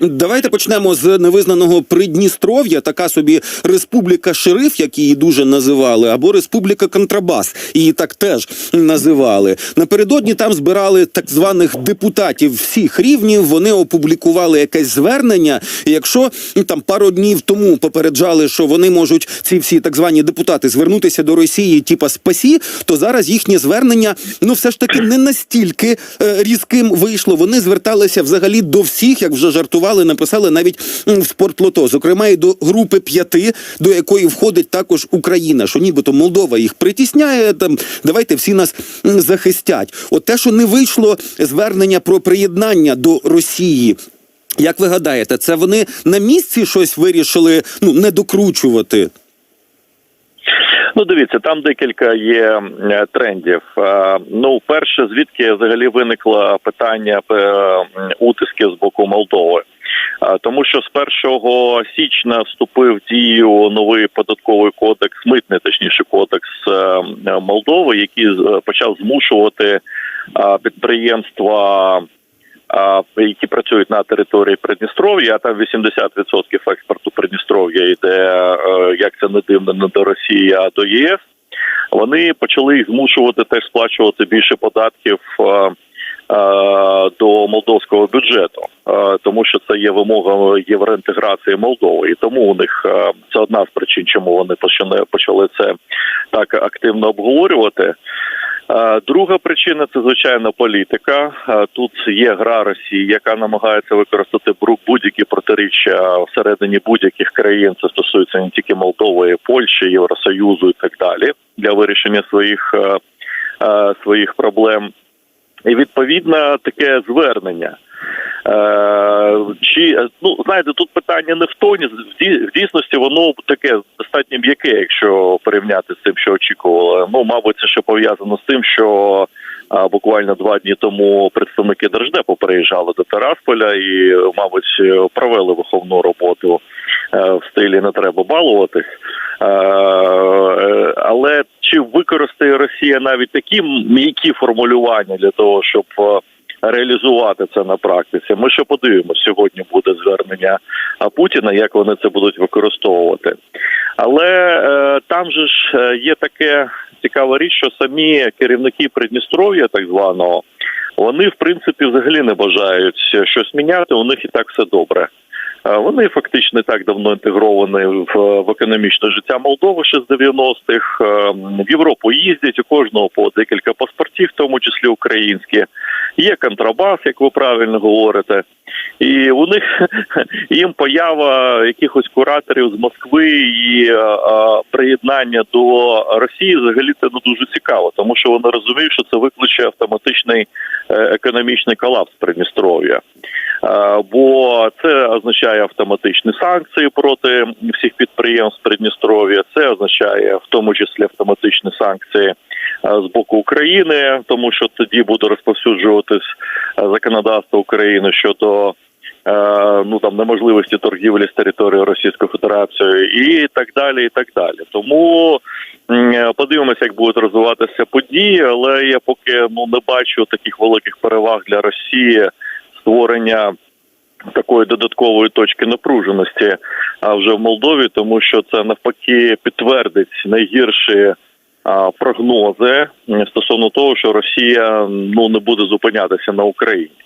Давайте почнемо з невизнаного Придністров'я, така собі республіка шериф, як її дуже називали, або республіка Контрабас, її так теж називали. Напередодні там збирали так званих депутатів всіх рівнів. Вони опублікували якесь звернення. Якщо ну, там пару днів тому попереджали, що вони можуть ці всі так звані депутати звернутися до Росії, типа спасі, то зараз їхнє звернення ну все ж таки не настільки е, різким вийшло. Вони зверталися взагалі до всіх, як вже жартували, написали навіть в спортлото, зокрема і до групи п'яти, до якої входить також Україна, що нібито Молдова їх притісняє. Там давайте всі нас захистять. От те, що не вийшло звернення про приєднання до Росії. Як ви гадаєте, це вони на місці щось вирішили ну не докручувати? Ну, дивіться, там декілька є трендів. Е, Ну, перше, звідки взагалі виникло питання е, утисків з боку Молдови. Е, Тому що з 1 січня вступив в дію новий податковий кодекс, митний точніше кодекс е, Молдови, який е, почав змушувати е, підприємства які працюють на території Придністров'я, а там 80% експорту Придністров'я йде, е, як це не дивно, не до Росії, а до ЄС. Вони почали їх змушувати теж сплачувати більше податків е, е, до молдовського бюджету, е, тому що це є вимога євроінтеграції Молдови, і тому у них е, це одна з причин, чому вони почали, це так активно обговорювати. Е, Друга причина це звичайно політика. Е, Тут є гра Росії, яка намагається використати будь-які протиріччя всередині будь-яких країн. Це стосується не тільки Молдови, Польщі, Євросоюзу і так далі для вирішення своїх е, е, своїх проблем. І відповідно таке звернення. Е, чи ну знаєте, тут питання не в тоні. В ді- в дійсності воно таке достатньо м'яке, якщо порівняти з тим, що очікували. Ну, мабуть, це ще пов'язано з тим, що буквально два дні тому представники держдепу приїжджали до Тарасполя і, мабуть, провели виховну роботу в стилі не треба балуватись. Е, е, Але чи використає Росія навіть такі м'які формулювання для того, щоб е, реалізувати це на практиці? Ми ще подивимося. Сьогодні буде звернення Путіна, як вони це будуть використовувати. Але е, там же ж е, є таке цікава річ, що самі керівники Придністров'я, так званого, вони в принципі взагалі не бажають щось міняти. У них і так все добре. Вони фактично так давно інтегровані в, в економічне життя Молдови ще з 90-х. Е, В Європу їздять у кожного по декілька паспортів, в тому числі українські. Є контрабас, як ви правильно говорите. І у них їм поява якихось кураторів з Москви і е, е, приєднання до Росії взагалі це не дуже цікаво, тому що вони розуміють, що це викличе автоматичний е, економічний колапс Придністров'я. Е, Бо це означає автоматичні санкції проти всіх підприємств Придністров'я. Це означає в тому числі автоматичні санкції з боку України, тому що тоді буде розповсюджуватись е, законодавство України щодо е, ну там неможливості торгівлі з території Російської Федерації і так далі. І так далі. Тому подивимося, як будуть розвиватися події, але я поки ну не бачу таких великих переваг для Росії створення. Такої додаткової точки напруженості а вже в Молдові, тому що це навпаки підтвердить найгірші прогнози стосовно того, що Росія ну не буде зупинятися на Україні.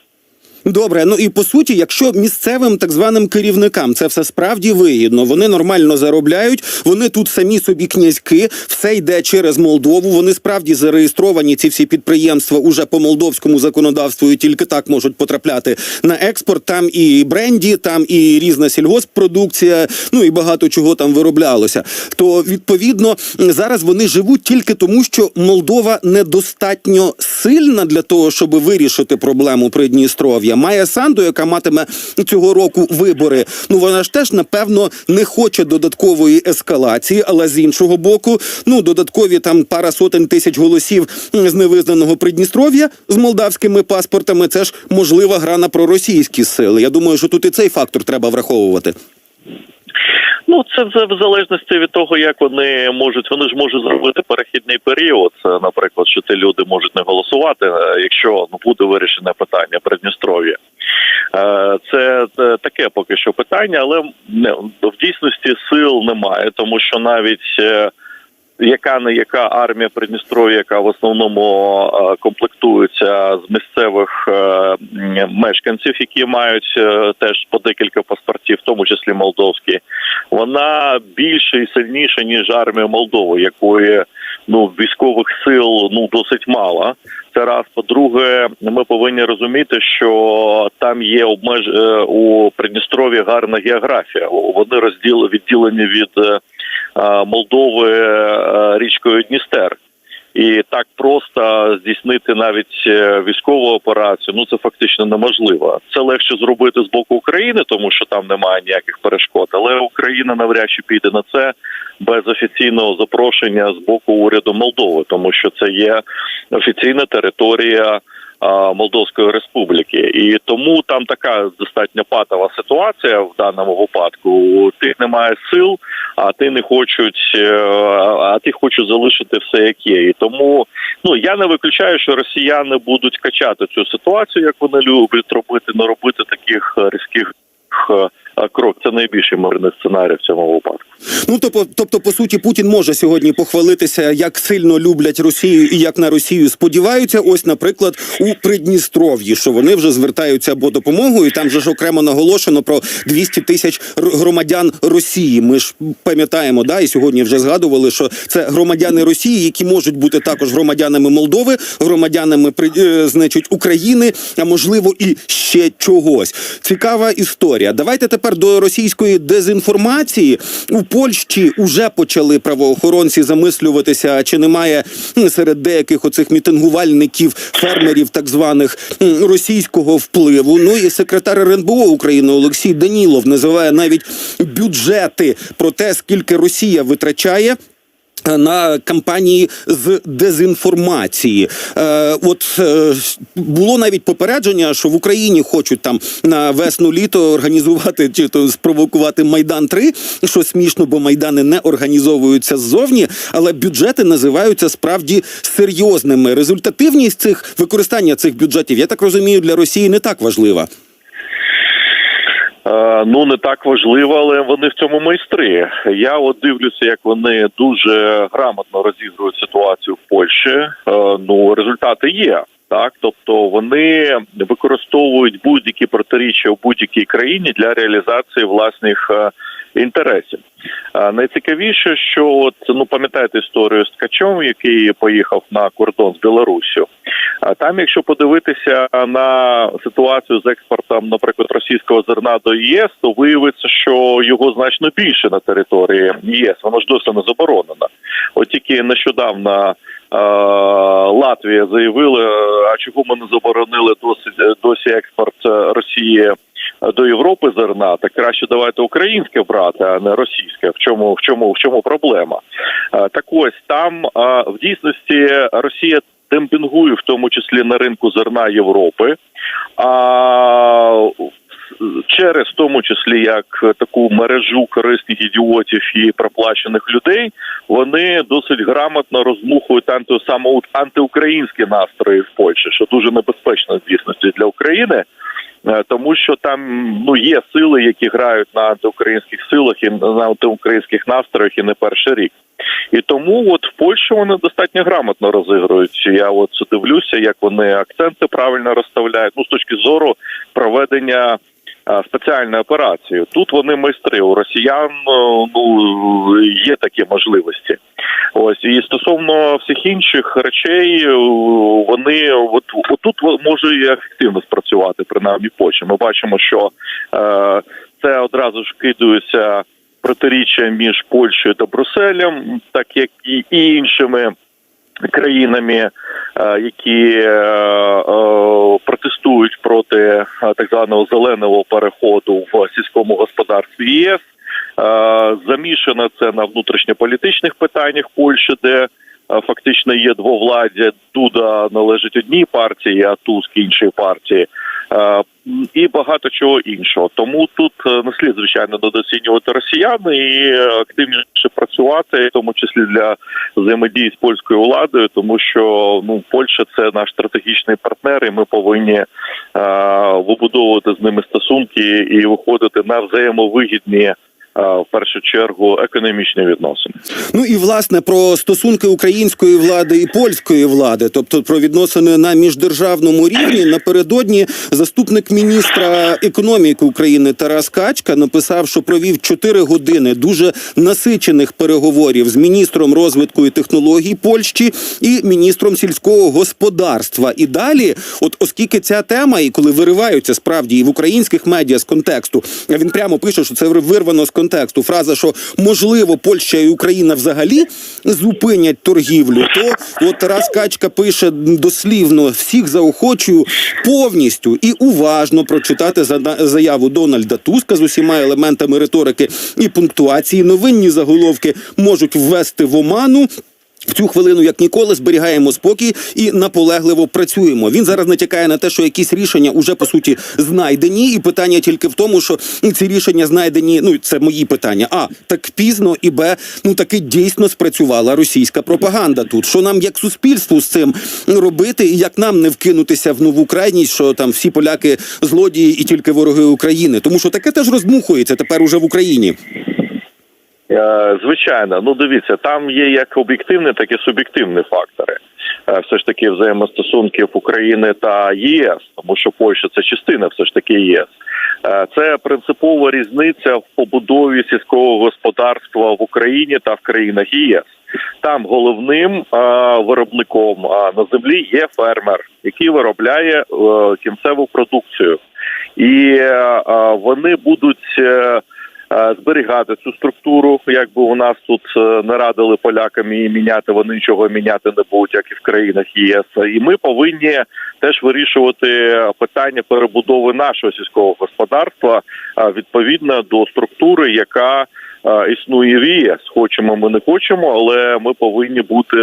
Добре, ну і по суті, якщо місцевим так званим керівникам це все справді вигідно, вони нормально заробляють, вони тут самі собі князьки, все йде через Молдову. Вони справді зареєстровані. Ці всі підприємства уже по молдовському законодавству і тільки так можуть потрапляти на експорт. Там і бренді, там і різна сільгосппродукція, ну і багато чого там вироблялося. То відповідно зараз вони живуть тільки тому, що Молдова недостатньо сильна для того, щоб вирішити проблему Придністров'я. Має Санду, яка матиме цього року вибори. Ну вона ж теж напевно не хоче додаткової ескалації, але з іншого боку, ну додаткові там пара сотень тисяч голосів з невизнаного Придністров'я з молдавськими паспортами. Це ж можлива гра на проросійські сили. Я думаю, що тут і цей фактор треба враховувати. Ну, це вже в залежності від того, як вони можуть. Вони ж можуть зробити перехідний період. Це, наприклад, що ті люди можуть не голосувати, е, якщо ну буде вирішене питання Придністров'я. Е, Це е, таке поки що питання, але в дійсності сил немає, тому що навіть яка не яка армія Придністров'я, яка в основному е, комплектується з місцевих е, мешканців, які мають е, теж по декілька паспортів, в тому числі молдовські, вона більше і сильніша ніж армія Молдови, якої ну військових сил ну досить мало. Це раз. По-друге, ми повинні розуміти, що там є обмеж у Придністров'ї гарна географія. Вони розділ відділені від Молдови е, річкою Дністер. І так просто здійснити навіть е, військову операцію, ну це фактично неможливо. Це легше зробити з боку України, тому що там немає ніяких перешкод. Але Україна навряд чи піде на це без офіційного запрошення з боку уряду Молдови, тому що це є офіційна територія Молдовської республіки, і тому там така достатньо патова ситуація в даному випадку. У тих немає сил, а ти не хочуть, е, а ті хочуть залишити все як є. І тому ну я не виключаю, що росіяни будуть качати цю ситуацію, як вони люблять робити, не робити таких різких е, крок. Це найбільший мирний сценарій в цьому випадку. Ну тобто, тобто, по суті, Путін може сьогодні похвалитися, як сильно люблять Росію і як на Росію сподіваються. Ось, наприклад, у Придністров'ї, що вони вже звертаються або допомогою. Там же ж окремо наголошено про 200 тисяч громадян Росії. Ми ж пам'ятаємо, да, і сьогодні вже згадували, що це громадяни Росії, які можуть бути також громадянами Молдови, громадянами е, значить України, а можливо і ще чогось. Цікава історія. Давайте тепер до російської дезінформації. У Польщі вже почали правоохоронці замислюватися, чи немає серед деяких оцих мітингувальників, фермерів, так званих російського впливу. Ну і секретар РНБО України Олексій Данілов називає навіть бюджети про те, скільки Росія витрачає. Е, На кампанії з дезінформації, е, от е, було навіть попередження, що в Україні хочуть там на весну літо організувати чи то спровокувати майдан 3 що смішно, бо майдани не організовуються ззовні, але бюджети називаються справді серйозними. Результативність цих використання цих бюджетів, я так розумію, для Росії не так важлива. Е, Ну не так важливо, але вони в цьому майстри. Я от дивлюся, як вони дуже грамотно розігрують ситуацію в Польщі. Е, Ну результати є. Так, тобто вони використовують будь-які протиріччя в будь-якій країні для реалізації власних е, інтересів. Найцікавіше, що от ну пам'ятаєте історію з Ткачом, який поїхав на кордон з Білоруссю. А там, якщо подивитися на ситуацію з експортом, наприклад, російського зерна до ЄС, то виявиться, що його значно більше на території ЄС. Воно ж досі не заборонено. От тільки нещодавно е, Латвія заявила, а чого ми не заборонили досі досі експорт е, Росії до Європи зерна, так краще давайте українське брати, а не російське. В чому в чому в чому проблема? Е, Так ось там е, в дійсності Росія демпінгує, в тому числі на ринку зерна Європи. А через в тому числі як таку мережу корисних ідіотів і проплачених людей, вони досить грамотно розмухують анти, саме антиукраїнські настрої в Польщі, що дуже небезпечно дійсності для України. Е, Тому що там ну є сили, які грають на антиукраїнських силах і на антиукраїнських настроях і не перший рік. І тому от в Польщі вони достатньо грамотно розігрують. Я от дивлюся, як вони акценти правильно розставляють. Ну з точки зору проведення спеціальної операції. Тут вони майстри. У росіян е, ну є такі можливості. Ось і стосовно всіх інших речей, е, вони от отут може і ефективно спрацювати, принаймні Польщі. Ми бачимо, що е, це одразу ж кидаються протиріччя між Польщею та Брюсселем, так як і іншими країнами, е, які е, е, протестують проти так званого зеленого переходу в сільському господарстві ЄС. замішана це на внутрішньополітичних питаннях Польщі, де фактично є двовладдя. Дуда належить одній партії, а Туск іншій партії. Е, І багато чого іншого. Тому тут е, не слід звичайно недооцінювати росіян і активніше працювати, в тому числі для взаємодії з польською владою, тому що ну Польща це наш стратегічний партнер, і ми повинні е, вибудовувати з ними стосунки і виходити на взаємовигідні. В першу чергу економічні відносини. Ну і власне про стосунки української влади і польської влади, тобто про відносини на міждержавному рівні. Напередодні заступник міністра економіки України Тарас Качка написав, що провів 4 години дуже насичених переговорів з міністром розвитку і технологій Польщі і міністром сільського господарства. І далі, от оскільки ця тема, і коли вириваються справді і в українських медіа з контексту, він прямо пише, що це вирвано з контексту. Фраза, що можливо Польща і Україна взагалі зупинять торгівлю, то от Тарас Качка пише дослівно всіх заохочую повністю і уважно прочитати заяву Дональда Туска з усіма елементами риторики і пунктуації. Новинні заголовки можуть ввести в оману. В цю хвилину, як ніколи, зберігаємо спокій і наполегливо працюємо. Він зараз натякає на те, що якісь рішення уже по суті знайдені, і питання тільки в тому, що ці рішення знайдені. Ну це мої питання. А так пізно і б, ну таки дійсно спрацювала російська пропаганда. Тут що нам як суспільству з цим робити, і як нам не вкинутися в нову крайність, що там всі поляки злодії і тільки вороги України, тому що таке теж роздмухується тепер уже в Україні. Е, Звичайно, ну дивіться, там є як об'єктивні, так і суб'єктивні фактори. Е, Все ж таки взаємостосунків України та ЄС, тому що Польща це частина, все ж таки ЄС. Е, Це принципова різниця в побудові сільського господарства в Україні та в країнах ЄС. Там головним виробником на землі є фермер, який виробляє кінцеву продукцію, і вони будуть. Е, зберігати цю структуру, якби у нас тут е, не радили полякам її міняти, вони нічого міняти не будуть, як і в країнах ЄС. І ми повинні теж вирішувати питання перебудови нашого сільського господарства е, відповідно до структури, яка існує в ЄС. Хочемо ми не хочемо, але ми повинні бути.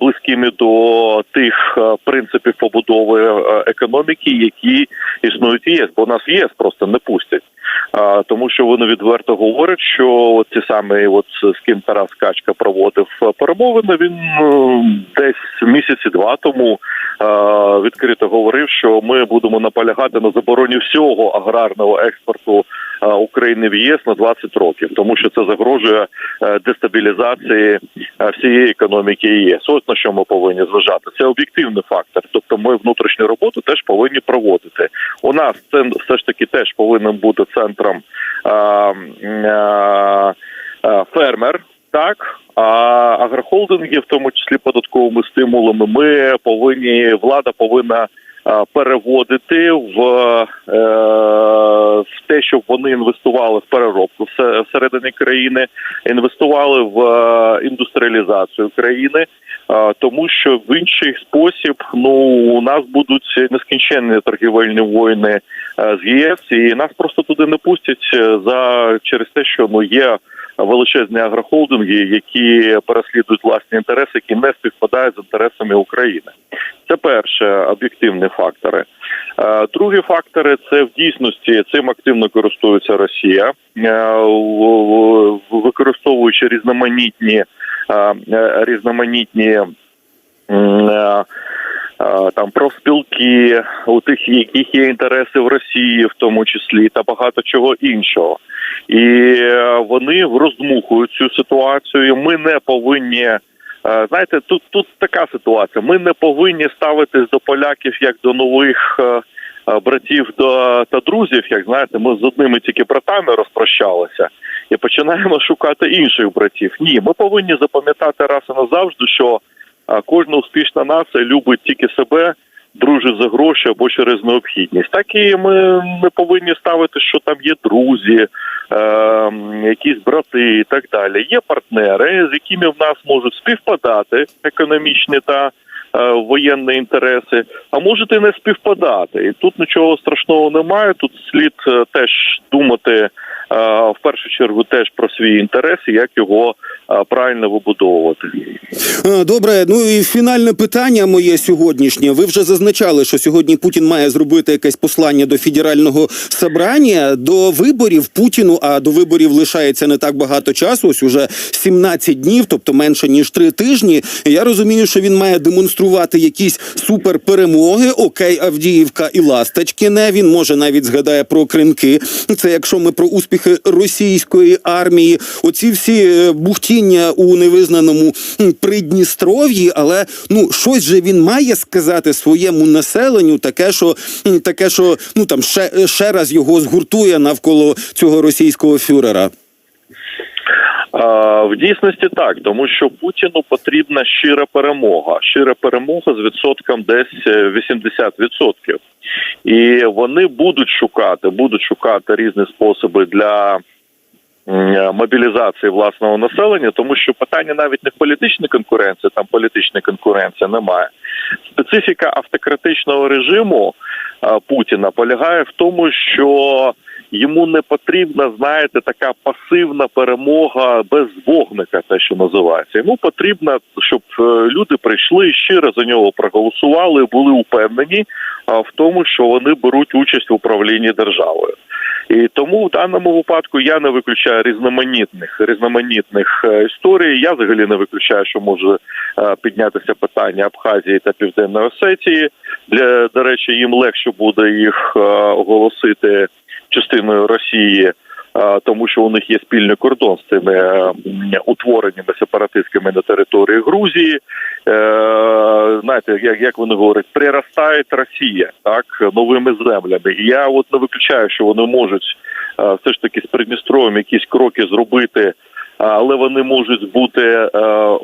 Близькими до тих принципів побудови економіки, які існують в ЄС, бо нас в ЄС просто не пустять. Тому що вони відверто говорять, що ці самі, от з ким Тарас Качка проводив е, перемовини, він е, десь місяці два тому е, відкрито говорив, що ми будемо наполягати на забороні всього аграрного експорту України в ЄС на 20 років, тому що це загрожує дестабілізації всієї економіки ЄС. Ось на що ми повинні зважати. Це об'єктивний фактор. Тобто, ми внутрішню роботу теж повинні проводити. У нас це все ж таки теж повинен бути центром е, е, е, фермер. Так, а агрохолдинги, в тому числі податковими стимулами, ми повинні влада повинна переводити в, в те, щоб вони інвестували в переробку все- всередині країни, інвестували в індустріалізацію країни. Тому що в інший спосіб ну у нас будуть нескінченні торгівельні воїни е, з ЄС, і нас просто туди не пустять е, за через те, що ну є величезні агрохолдинги, які переслідують власні інтереси, які не співпадають з інтересами України. Це перше об'єктивні фактори. Е, Другі фактори це в дійсності цим активно користується Росія, використовуючи різноманітні різноманітні м, е, е, там профспілки, у тих, яких є інтереси в Росії, в тому числі, та багато чого іншого. І е, вони роздмухують цю ситуацію. Ми не повинні. е, Знаєте, тут тут така ситуація. Ми не повинні ставитись до поляків як до нових е, е, братів до та друзів. Як знаєте, ми з одними тільки братами розпрощалися і починаємо шукати інших братів. Ні, ми повинні запам'ятати раз і назавжди, що е, кожна успішна нація любить тільки себе, дружить за гроші або через необхідність. Так і ми не повинні ставити, що там є друзі, е, якісь брати і так далі. Є партнери, з якими в нас можуть співпадати економічні та е, воєнні інтереси, а можете не співпадати. І тут нічого страшного немає. Тут слід е, теж думати е, в першу чергу теж про свій інтерес і як його е, правильно вибудовувати. Е, Добре, ну і фінальне питання моє сьогоднішнє. Ви вже зазначали, що сьогодні Путін має зробити якесь послання до федерального собрання до виборів Путіну. А до виборів лишається не так багато часу. Ось уже 17 днів, тобто менше ніж три тижні. Я розумію, що він має демонструвати якісь суперперемоги. Окей, Авдіївка і Ласточкіне. Він може навіть згадає про кринки. Це якщо ми про успіхи російської армії. Оці всі е, бухтіння у невизнаному Придністров'ї, але ну щось же він має сказати своєму населенню, таке, що таке, що ну там ще, ще раз його згуртує навколо цього російського фюрера. В дійсності так, тому що Путіну потрібна щира перемога. Щира перемога з відсотком десь е, 80%. І вони будуть шукати, будуть шукати різні способи для мобілізації власного населення, тому що питання навіть не в політичній конкуренції, там політичної конкуренції немає. Специфіка автократичного режиму Путіна полягає в тому, що йому не потрібна, знаєте, така пасивна перемога без вогника, те, що називається. Йому потрібно, щоб е, люди прийшли і щиро за нього проголосували, і були упевнені в тому, що вони беруть участь в управлінні державою. І тому в даному випадку я не виключаю різноманітних різноманітних е, історій. Я взагалі не виключаю, що може е, піднятися питання Абхазії та Південної Осетії. Для до речі, їм легше буде їх е, оголосити частиною Росії. Тому що у них є спільний кордон з цими е, утвореннями сепаратистськими на території Грузії. Е, знаєте, як, як вони говорять, приростає Росія так новими землями. Я от не виключаю, що вони можуть е, все ж таки з Придністров'ям якісь кроки зробити, але вони можуть бути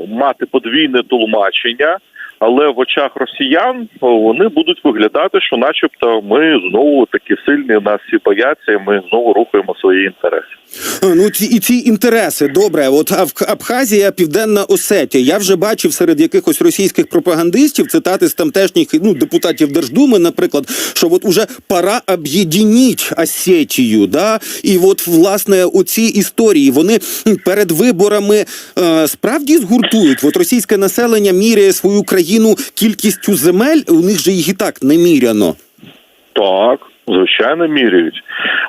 мати подвійне тлумачення. Але в очах росіян вони будуть виглядати, що, начебто, ми знову такі сильні, нас всі бояться, і ми знову рухаємо свої інтереси. Ну ці і ці інтереси, добре. От Абх- Абхазія, Південна Осетія. Я вже бачив серед якихось російських пропагандистів цитати з тамтешніх ну депутатів Держдуми, наприклад, що от уже пора об'єдніть Осетію. Да? І от власне оці історії вони перед виборами е, справді згуртують. От російське населення міряє свою країну кількістю земель. У них же їх і так неміряно. Так, звичайно, міряють.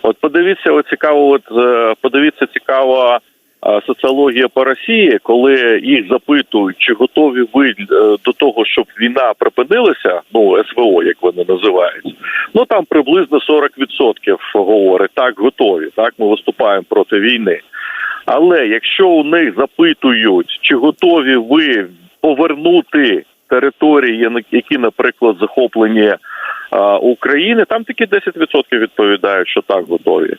От подивіться, цікаво, от е, подивіться цікава е, соціологія по Росії, коли їх запитують, чи готові ви е, до того, щоб війна припинилася, ну СВО, як вони називають. Ну там приблизно 40% говорять, так готові. Так, ми виступаємо проти війни. Але якщо у них запитують, чи готові ви повернути території, які, наприклад, захоплені України, там тільки 10% відповідають, що так готові.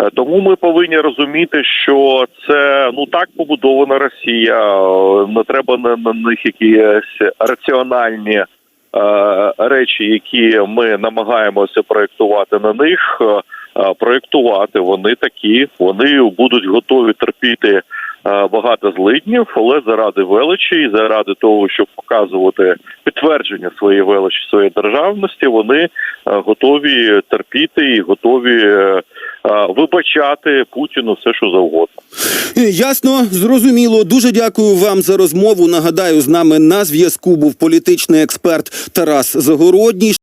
Е, Тому ми повинні розуміти, що це ну так побудована Росія. е, Не треба на, них якісь раціональні е, речі, які ми намагаємося проєктувати на них. Проєктувати вони такі, вони будуть готові терпіти багато злиднів, але заради величі і заради того, щоб показувати підтвердження своєї величі, своєї державності, вони е, готові терпіти і готові е, е, вибачати Путіну все, що завгодно. Е, Ясно, зрозуміло. Дуже дякую вам за розмову. Нагадаю, з нами на зв'язку був політичний експерт Тарас Загородній.